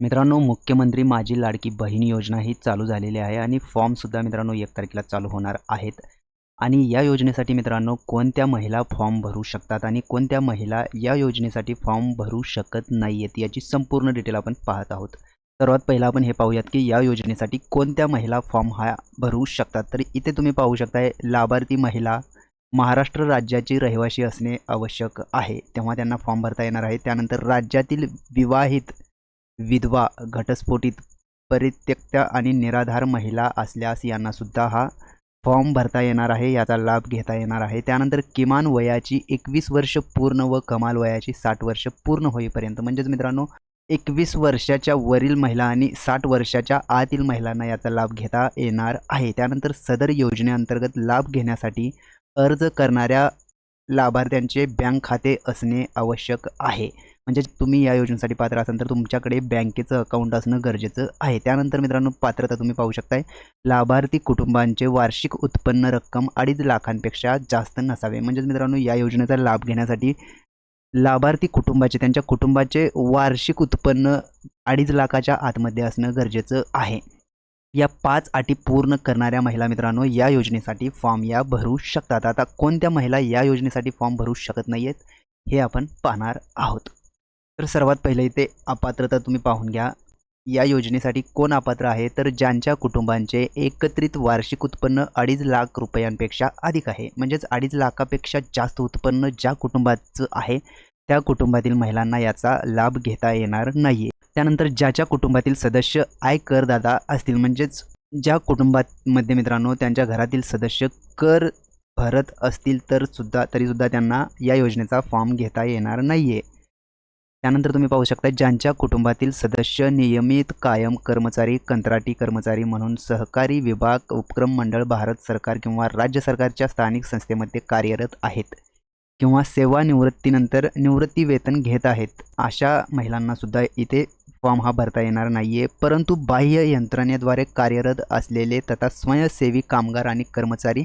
मित्रांनो मुख्यमंत्री माझी लाडकी बहीण योजना ही चालू झालेली आहे आणि फॉर्मसुद्धा मित्रांनो एक तारखेला चालू होणार आहेत. आणि या योजनेसाठी मित्रांनो कोणत्या महिला फॉर्म भरू शकतात आणि कोणत्या महिला या योजनेसाठी फॉर्म भरू शकत नाही आहेत याची संपूर्ण डिटेल आपण पाहत आहोत. सर्वात पहिला आपण हे पाहूयात की या योजनेसाठी कोणत्या महिला फॉर्म हा भरू शकतात? तर इथे तुम्ही पाहू शकताय लाभार्थी महिला महाराष्ट्र राज्याची रहिवासी असणे आवश्यक आहे. तेव्हा त्यांना फॉर्म भरता येणार आहे. त्यानंतर राज्यातील विवाहित विधवा घटस्फोटित परित्यक्त्या आणि निराधार महिला असल्यास यांनासुद्धा हा फॉर्म भरता येणार आहे याचा लाभ घेता येणार आहे. त्यानंतर किमान वयाची एकवीस वर्ष पूर्ण व कमाल वयाची साठ वर्ष पूर्ण होईपर्यंत. म्हणजेच मित्रांनो एकवीस वर्षाच्या वरील महिला आणि साठ वर्षाच्या आतील महिलांना याचा लाभ घेता येणार आहे. त्यानंतर सदर योजनेअंतर्गत लाभ घेण्यासाठी अर्ज करणाऱ्या लाभार्थ्यांचे बँक खाते असणे आवश्यक आहे. म्हणजे तुम्ही या योजनेसाठी पात्र असाल तर तुमच्याकडे बँकेचं अकाउंट असणं गरजेचं आहे. त्यानंतर मित्रांनो पात्रता तुम्ही पाहू शकताय. लाभार्थी कुटुंबांचे वार्षिक उत्पन्न रक्कम अडीच लाखांपेक्षा जास्त नसावे. म्हणजेच मित्रांनो या योजनेचा लाभ घेण्यासाठी लाभार्थी कुटुंबाचे त्यांच्या कुटुंबाचे वार्षिक उत्पन्न अडीच लाखाच्या आतमध्ये असणं गरजेचं आहे. या पाच अटी पूर्ण करणाऱ्या महिला मित्रांनो या योजनेसाठी फॉर्म या भरू शकतात. आता कोणत्या महिला या योजनेसाठी फॉर्म भरू शकत नाही आहेत हे आपण पाहणार आहोत. तर सर्वात पहिले इथे अपात्रता तुम्ही पाहून घ्या. या योजनेसाठी कोण अपात्र आहे? तर ज्यांच्या कुटुंबांचे एकत्रित वार्षिक उत्पन्न अडीच लाख रुपयांपेक्षा अधिक आहे. म्हणजेच अडीच लाखापेक्षा जास्त उत्पन्न ज्या कुटुंबाचं आहे त्या कुटुंबातील महिलांना याचा लाभ घेता येणार नाही आहे त्यानंतर ज्याच्या कुटुंबातील सदस्य आय करदाता असतील म्हणजेच ज्या कुटुंबामध्ये मित्रांनो त्यांच्या घरातील सदस्य कर भरत असतील तर सुद्धा तरीसुद्धा त्यांना या योजनेचा फॉर्म घेता येणार नाही आहे त्यानंतर तुम्ही पाहू शकता ज्यांच्या कुटुंबातील सदस्य नियमित कायम कर्मचारी कंत्राटी कर्मचारी म्हणून सहकारी विभाग उपक्रम मंडळ भारत सरकार किंवा राज्य सरकारच्या स्थानिक संस्थेमध्ये कार्यरत आहेत किंवा सेवानिवृत्तीनंतर निवृत्ती वेतन घेत आहेत अशा महिलांना सुद्धा इथे फॉर्म हा भरता येणार नाही आहे परंतु बाह्य यंत्रणेद्वारे कार्यरत असलेले तथा स्वयंसेवी कामगार आणि कर्मचारी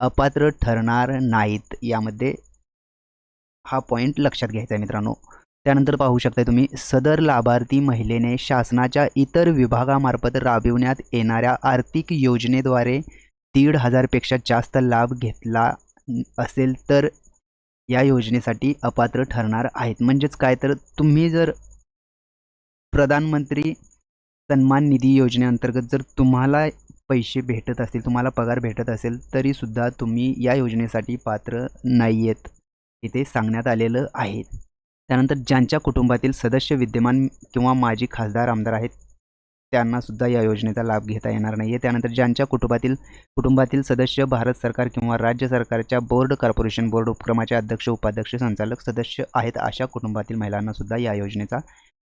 अपात्र ठरणार नाहीत यामध्ये हा पॉईंट लक्षात घ्यायचा आहे मित्रांनो. त्यानंतर पाहू शकता तुम्ही सदर लाभार्थी महिलेने शासनाच्या इतर विभागामार्फत राबविण्यात येणाऱ्या आर्थिक योजनेद्वारे दीड हजारपेक्षा जास्त लाभ घेतला असेल तर या योजनेसाठी अपात्र ठरणार आहेत. म्हणजेच काय? तर तुम्ही जर प्रधानमंत्री सन्मान निधी योजनेअंतर्गत जर तुम्हाला पैसे भेटत असतील तुम्हाला पगार भेटत असेल तरीसुद्धा तुम्ही या योजनेसाठी पात्र नाही आहेत इथे सांगण्यात आलेलं आहे. त्यानंतर ज्यांच्या कुटुंबातील सदस्य विद्यमान किंवा माजी खासदार आमदार आहेत त्यांनासुद्धा या योजनेचा लाभ घेता येणार नाही आहे त्यानंतर ज्यांच्या कुटुंबातील कुटुंबातील सदस्य भारत सरकार किंवा राज्य सरकारच्या बोर्ड कॉर्पोरेशन बोर्ड उपक्रमाचे अध्यक्ष उपाध्यक्ष संचालक सदस्य आहेत अशा कुटुंबातील महिलांनासुद्धा या योजनेचा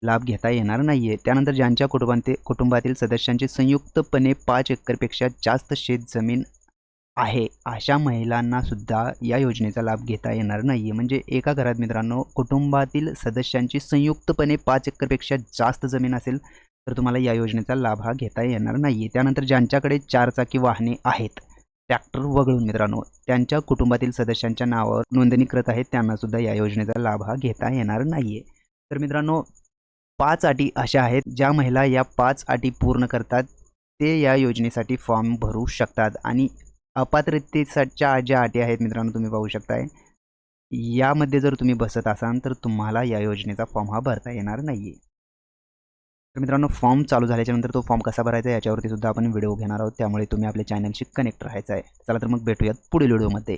लाभ घेता येणार नाही आहे त्यानंतर ज्यांच्या कुटुंबातील कुटुंबातील सदस्यांची संयुक्तपणे पाच एकरपेक्षा जास्त शेत जमीन आहे. अशा महिलांना सुद्धा या योजनेचा लाभ घेता येणार नाही आहे म्हणजे एका घरात मित्रांनो कुटुंबातील सदस्यांची संयुक्तपणे पाच एकरपेक्षा जास्त जमीन असेल तर तुम्हाला या योजनेचा लाभ हा घेता येणार नाही आहे त्यानंतर ज्यांच्याकडे चारचाकी वाहने आहेत ट्रॅक्टर वगळून मित्रांनो त्यांच्या कुटुंबातील सदस्यांच्या नावावर नोंदणी करत आहेत त्यांनासुद्धा या योजनेचा लाभ हा घेता येणार नाही आहे तर मित्रांनो पाच अटी अशा आहेत ज्या महिला या पाच अटी पूर्ण करतात ते या योजनेसाठी फॉर्म भरू शकतात आणि अपात्रतेच्या ज्या अटी आहेत मित्रांनो तुम्ही पाहू शकताय. यामध्ये जर तुम्ही बसत असाल तर तुम्हाला या योजनेचा फॉर्म हा भरता येणार नाही आहे तर मित्रांनो फॉर्म चालू झाल्याच्यानंतर तो फॉर्म कसा भरायचा याच्यावरती सुद्धा आपण व्हिडिओ घेणार आहोत. त्यामुळे तुम्ही आपल्या चॅनलशी कनेक्ट राहायचं आहे. चला तर मग भेटूयात पुढील व्हिडिओमध्ये